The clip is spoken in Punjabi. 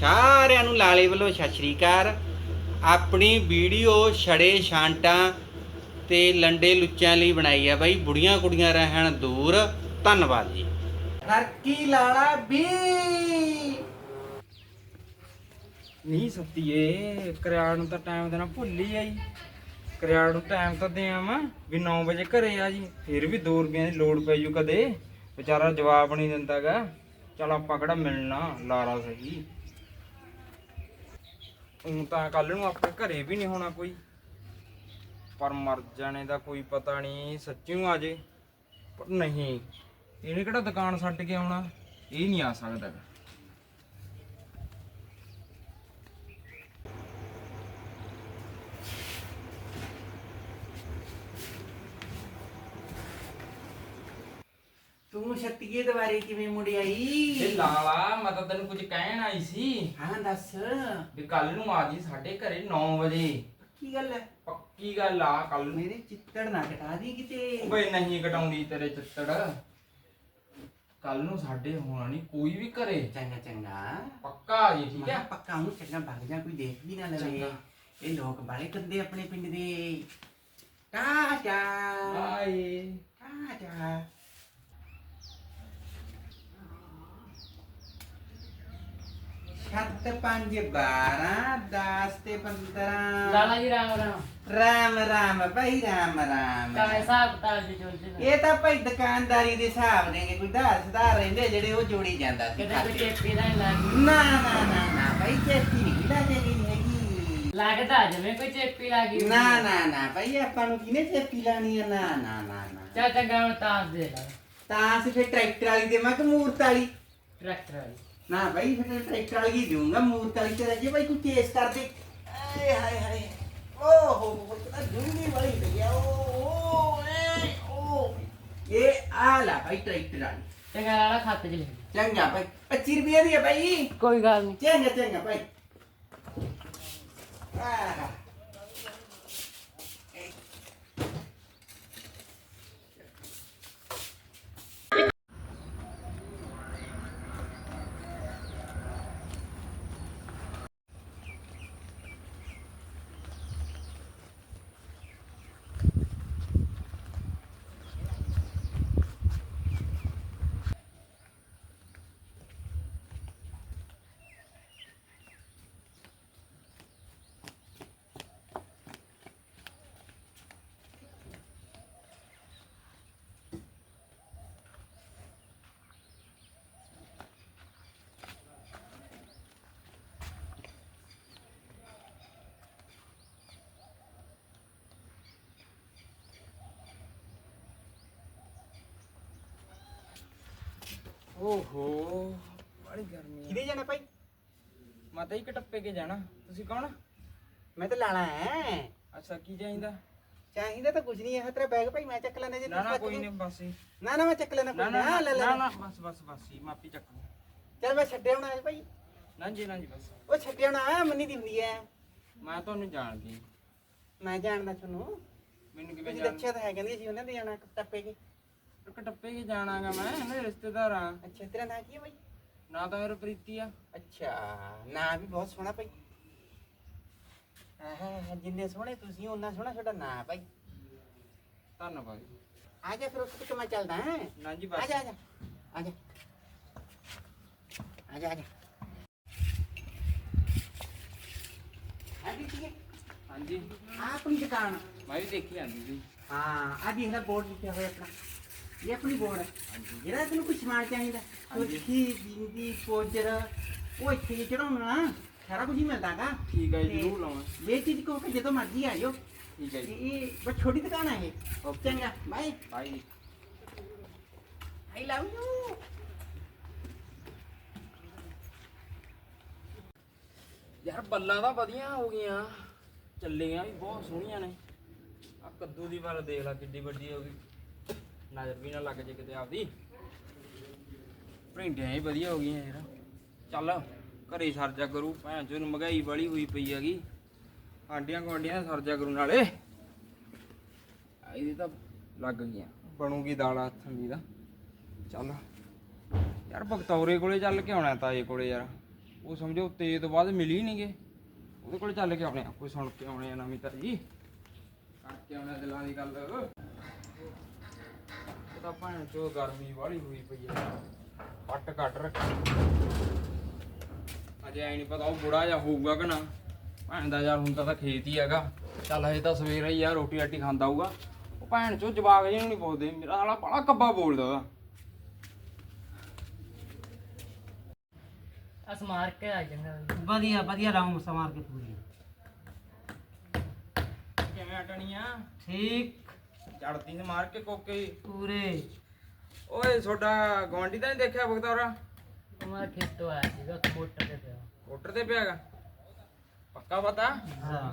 ਸਾਰਿਆਂ ਨੂੰ ਲਾਲੇ ਵੱਲੋਂ ਸਤਿ ਸ਼੍ਰੀ ਅਕਾਲ। ਆਪਣੀ ਵੀਡੀਓ ਛੜੇ ਛਾਂਟਾਂ ਤੇ ਲੰਡੇ ਲੁੱਚਾਂ ਲਈ ਬਣਾਈ ਆ ਬਾਈ। ਬੁੜੀਆਂ ਕੁੜੀਆਂ ਰਹਿਣ ਦੂਰ। ਧੰਨਵਾਦ ਜੀ। ਹਰਕੀ ਲਾਲਾ ਵੀ ਨਹੀਂ ਸੱਤੀਏ ਕਰਿਆੜ ਨੂੰ ਤਾਂ ਟਾਈਮ ਦੇਣਾ ਭੁੱਲ ਹੀ ਆਈ। ਕਰਿਆੜ ਨੂੰ ਟਾਈਮ ਤਾਂ ਦੇ ਆਵਾਂ ਵੀ 9 ਵਜੇ ਘਰੇ ਆ ਜੀ। ਫਿਰ ਵੀ 2 ਰੁਪਈਆਂ ਦੀ ਲੋੜ ਪੈ ਜੂ ਕਦੇ। ਵਿਚਾਰਾ ਜਵਾਬ ਨਹੀਂ ਦਿੰਦਾਗਾ ਚਲ ਆਪਾਂ ਕਿਹੜਾ ਮਿਲਣਾ ਲਾਰਾ ਸਹੀ। ਉਹ ਤਾਂ ਕੱਲ ਨੂੰ ਆਪਣੇ ਘਰੇ ਵੀ ਨਹੀਂ ਹੋਣਾ ਕੋਈ। ਪਰ ਮਰ ਜਾਣੇ ਦਾ ਕੋਈ ਪਤਾ ਨਹੀਂ, ਸੱਚੀਓ ਆ ਜੇ। ਪਰ ਨਹੀਂ, ਇਹਨੇ ਕਿਹੜਾ ਦੁਕਾਨ ਛੱਡ ਕੇ ਆਉਣਾ? ਇਹ ਨਹੀਂ ਆ ਸਕਦਾ। ਤੂੰ ਛੱਤੀਏ ਦੁਆਰੇ ਕਿਵੇਂ ਮੁੜ ਇਹ ਆਈ ਲਾਲਾ ਮੈਂ ਤਾਂ ਤੈਨੂੰ ਕੁਝ ਕਹਿਣ ਆਈ ਸੀ। ਹਾਂ ਦੱਸ। ਵੀ ਕੱਲ ਨੂੰ ਆ ਜੀ ਸਾਡੇ ਘਰੇ 9 ਵਜੇ। ਕੀ ਗੱਲ ਹੈ? ਪੱਕੀ ਗੱਲ ਆ ਕੱਲ ਨੂੰ। ਮੇਰੇ ਚਿੱਤੜ ਨਾ ਕਟਾ ਦੀ ਕਿਤੇ। ਬਈ ਨਹੀਂ ਕਟਾਉਂਦੀ ਤੇਰੇ ਚਿੱਤੜ। ਕੱਲ ਨੂੰ ਸਾਡੇ ਹੋਣਾ ਨਹੀਂ ਕੋਈ ਵੀ ਘਰੇ। ਚੰਗਾ ਚੰਗਾ। ਪੱਕਾ ਆ ਜੀ ਠੀਕ ਮੈਂ ਹੈ ਪੱਕਾ ਹੂੰ ਚੰਗਾ ਭੱਗ ਜਾ ਕੋਈ ਦੇਖ ਵੀ ਨਾ ਲਵੇ। ਚੰਗਾ। ਇਹ ਲੋਕ ਬਾਲੇ ਕੰਦੇ ਆਪਣੇ ਪਿੰਡ ਦੇ। ਟਾਟਾ। ਬਾਏ। ਟਾਟਾ। ਛੱਤ ਪੰਜ 12 10 ਤੇ 15 ਲਾਲਾ ਜੀ ਰਾਮ ਰਾਮ। ਰਾਮ ਰਾਮ ਭਾਈ ਰਾਮ ਰਾਮ। ਕਾ ਹਿਸਾਬ ਕਿਤਾਬ ਜੀ ਚੁਲਦੇ ਇਹ ਤਾਂ ਭਾਈ ਦੁਕਾਨਦਾਰੀ ਦੇ ਹਿਸਾਬ ਨੇ ਕੋਈ ਧਾਰ ਸੁਧਾਰ ਰਹਿੰਦੇ ਜਿਹੜੇ ਉਹ ਜੋੜੀ ਜਾਂਦਾ ਸੀ ਕਿਤੇ। ਕੋਈ ਚੇਪੀ ਦਾ ਨੀ ਲੱਗ। ਨਾ ਨਾ ਨਾ ਨਾ ਭਾਈ ਚੇਤੀ ਨਹੀਂ ਲੱਗੇਗੀ ਹੈਗੀ। ਲੱਗਦਾ ਜਿਵੇਂ ਕੋਈ ਚੇਪੀ ਲੱਗੀ ਨਾ ਨਾ ਨਾ ਭਾਈ ਆਪਾਂ ਨੂੰ ਕਿਨੇ ਚੇਪੀ ਲਾਣੀ ਆ? ਨਾ ਨਾ ਨਾ ਨਾ। ਚਾ ਚੰਗਾ ਹੁਣ ਤਾਸ ਦੇ ਲਾ। ਤਾਂ ਅਸੀਂ ਫਿਰ ਟਰੈਕਟਰ ਵਾਲੀ ਦੇਵਾਂ ਕਿ ਮੂਰਤ ਵਾਲੀ? ਟਰੈਕਟਰ ਵਾਲੀ। ਨਾ ਭਾਈ ਫਿਰ ਟਰੈਕਟਰ ਵਾਲੀ ਹੀ ਦਊਂਗਾ ਮੂਰਤ ਵਾਲੀ ਤੇ ਰੱਜੇ ਭਾਈ ਕੋਈ ਕੇਸ ਕਰ ਦੇ ਆਏ ਹਾਏ ਹਾਏ ਓਹੋ ਕਿੰਨਾ ਡੂੰਗੀ ਵਾਲੀ ਲੱਗਿਆ ਓ ਏ ਓ ਇਹ ਆ ਲਾ ਭਾਈ ਟਰੈਕਟਰ ਵਾਲੀ। ਚੰਗਾ ਲਾਲਾ ਖਾਤੇ ਚ ਲਿਖ ਚੰਗਾ ਭਾਈ 25 ਰੁਪਏ ਦੀ ਹੈ ਭਾਈ ਕੋਈ ਗੱਲ ਨਹੀਂ ਚੰਗਾ ਚੰਗਾ ਭਾਈ ਆਹ ਓਹੋ। ਬੜੀ ਗਰਮੀ ਕਿਹਦੇ ਜਾਣਾ ਭਾਈ? ਮੈਂ ਤਾਂ ਹੀ ਕਟੱਪੇ ਕੇ ਜਾਣਾ। ਤੁਸੀਂ ਕੌਣ ਮੈਂ ਤਾਂ ਲਾਣਾ ਹੈ ਅੱਛਾ ਕੀ ਚਾਹੀਦਾ? ਚਾਹੀਦਾ ਤਾਂ ਕੁਝ ਨਹੀਂ ਹੈ ਤੇਰਾ ਬੈਗ ਭਾਈ ਮੈਂ ਚੱਕ ਲੈਣਾ ਜੇ ਨਾ ਨਾ ਕੋਈ। ਨਹੀਂ ਬਸ ਹੀ ਨਾ ਨਾ ਮੈਂ ਚੱਕ ਲੈਣਾ ਕੋਈ ਨਾ ਲੈ ਲੈ ਨਾ ਨਾ ਬਸ ਬਸ ਬਸ ਹੀ ਮਾਪੀ ਚੱਕ। ਚੱਲ ਮੈਂ ਛੱਡਿਆ ਹੋਣਾ ਹੈ ਭਾਈ। ਨਾ ਜੀ ਨਾ ਜੀ ਬਸ। ਉਹ ਛੱਡਿਆ ਹੋਣਾ ਮੰਨੀ ਦੀ ਹੁੰਦੀ ਹੈ ਮੈਂ ਤੁਹਾਨੂੰ ਜਾਣਦੀ। ਮੈਂ ਜਾਣਦਾ ਤੁਹਾਨੂੰ। ਮੈਨੂੰ ਕਿਵੇਂ ਜਾਣ ਦੱਸਿਆ ਤਾਂ ਹੈ ਕਹਿੰਦੀ ਸੀ ਉਹਨਾਂ ਦੇ ਜਾਣਾ ਟੱਪੇ ਕੇ। ਕਟੱਪੇ ਕੇ ਜਾਣਾਗਾ ਮੈਂ ਮੇਰੇ ਰਿਸ਼ਤੇਦਾਰ ਆ। ਅੱਛਾ ਤੇਰਾ ਨਾਂ ਕੀ ਹੈ ਭਾਈ ਨਾ ਤਾਂ ਮੇਰਾ ਪ੍ਰੀਤੀ ਆ। ਅੱਛਾ ਨਾਂ ਵੀ ਬਹੁਤ ਸੋਹਣਾ ਭਾਈ ਆਹ ਜਿੰਨੇ ਸੋਹਣੇ ਤੁਸੀਂ ਉਹਨਾਂ ਸੋਹਣਾ ਤੁਹਾਡਾ ਨਾਂ ਭਾਈ ਧੰਨਵਾਦ ਆ ਜਾ ਫਿਰ ਉੱਥੇ ਮੈਂ ਚੱਲਦਾ ਹਾਂ? ਨਾ ਜੀ ਆ ਬਸ। ਜਾ ਆ ਜਾ ਆ ਜਾ ਆ ਜਾ। ਆ ਜਾ ਆ ਵੀ ਠੀਕ ਹੈ ਹਾਂਜੀ। ਆ ਆਪਣੀ ਦੁਕਾਨ। ਮੈਂ ਵੀ ਦੇਖੀ ਆਂਦੀ ਸੀ। ਹਾਂ ਆ ਦੇਖ ਲੈ ਬੋਰਡ ਲਿਖਿਆ ਹੋਇਆ ਆਪਣਾ। ਇਹ ਆਪਣੀ ਬੋਰਡ ਹੈ ਜਿਹੜਾ ਤੈਨੂੰ ਕੁਝ ਸਮਾਨ ਚਾਹੀਦਾ। ਕੁੱਖੀ ਬਿੰਦੀ ਪੋਜਰ ਉਹ ਇੱਥੇ ਚੜਾਉਣਾ ਸਾਰਾ ਕੁਝ ਹੀ ਮਿਲਦਾਗਾ। ਠੀਕ ਹੈ ਜੀ ਜ਼ਰੂਰ ਲਾਵਾਂ ਇਹ ਚੀਜ਼ ਕੋ ਕਿ ਜਦੋਂ ਮਰਜ਼ੀ ਆ ਜਾਓ ਠੀਕ ਹੈ ਜੀ। ਇਹ ਬਸ ਛੋਟੀ ਦੁਕਾਨ ਹੈ ਇਹ। ਓਕੇ। ਚੰਗਾ ਬਾਈ ਬਾਈ ਆਈ ਲਵ ਯੂ। ਯਾਰ ਬੱਲਾਂ ਤਾਂ ਵਧੀਆ ਹੋ ਗਈਆਂ। ਚੱਲੀਆਂ ਵੀ ਬਹੁਤ ਸੋਹਣੀਆਂ ਨੇ। ਆ ਕੱਦੂ ਦੀ ਵੱਲ ਦੇਖ ਲੈ ਕਿੱਡੀ ਵੱਡੀ ਹੋ ਗਈ। ਨਜ਼ਰ ਵੀ ਨਾ ਲੱਗ ਜੇ ਕਿਤੇ ਆਪਦੀ। ਭਿੰਡੀਆਂ ਹੀ ਵਧੀਆ ਹੋ ਗਈਆਂ ਯਾਰ। ਚੱਲ, ਘਰੇ ਸਰਜਾ ਕਰੂ। ਭੈਣ ਚੋਂ ਮਹਿੰਗਾਈ ਵਾਲੀ ਹੋਈ ਪਈ ਹੈਗੀ। ਆਂਡੀਆਂ ਗੁਆਂਢੀਆਂ ਦਾ ਸਰਜਾ ਕਰੂ ਨਾਲੇ। ਇਹਦੀ ਤਾਂ ਲੱਗ ਗਈਆਂ। ਬਣੂਗੀ ਦਾਲ ਹੱਥਾਂ ਦੀ ਦਾ ਚੱਲ। ਯਾਰ ਬਗਤੌਰੇ ਕੋਲੇ ਚੱਲ ਕੇ ਆਉਣਾ ਤਾਏ ਕੋਲੇ ਯਾਰ। ਉਹ ਸਮਝੋ ਤੇ ਤੋਂ ਬਾਅਦ ਮਿਲੀ ਨਹੀਂਗੇ ਉਹਦੇ ਕੋਲ ਚੱਲ ਕੇ ਆਉਣੇ ਆ। ਕੋਈ ਸੁਣ ਕੇ ਆਉਣੇ ਆ ਨਵੀਂ ਤਾਜੀ। ਕਰਕੇ ਆਉਣੇ ਆ ਦਿਲਾਂ ਦੀ ਗੱਲ। ਇਹ ਤਾਂ ਭੈਣ ਚੋ ਗਰਮੀ ਵਾਲੀ ਹੋਈ ਪਈ ਆ। ਪੱਟ ਕੱਟ ਰੱਖੀ। ਅਜੇ ਐ ਨਹੀਂ ਪਤਾ ਉਹ ਬੁੜਾ ਜਾਂ ਹੋਊਗਾ ਕਿ ਨਾ। ਭੈਣ ਦਾ ਯਾਰ ਹੁੰਦਾ ਤਾਂ ਖੇਤ ਹੀ ਹੈਗਾ। ਚੱਲ ਹਜੇ ਤਾਂ ਸਵੇਰੇ ਹੀ ਆ ਰੋਟੀ ਰਾਟੀ ਖਾਂਦਾ ਹੋਊਗਾ। ਉਹ ਭੈਣ ਚੋ ਜਵਾਕ ਜਿਹਨੂੰ ਨਹੀਂ ਬੋਲਦੇ ਮੇਰਾ ਸਾਲਾ ਬੜਾ ਕੱਬਾ ਬੋਲਦਾ ਉਹਦਾ। ਅਸ ਮਾਰ ਕੇ ਆ ਜਾਂਦਾ। ਵਧੀਆ ਵਧੀਆ ਲਾਉਂ ਸਮਾਰ ਕੇ ਪੂਰੀ। ਕਿਵੇਂ ਅਟਣੀਆਂ ਠੀਕ। ਚੜ ਨੇ ਮਾਰ ਕੇ ਕੋਕੇ ਪੂਰੇ। ਓਏ ਤੁਹਾਡਾ ਗਵਾਂਡੀ ਤਾਂ ਨਹੀਂ ਦੇਖਿਆ ਬਖਤੌਰਾ ਮਾਰ ਖੇਤੋਂ ਆਇਆ ਸੀਗਾ ਮੋਟਰ ਤੇ ਪਿਆ। ਮੋਟਰ ਤੇ ਪਿਆਗਾ? ਪੱਕਾ ਪਤਾ? ਹਾਂ।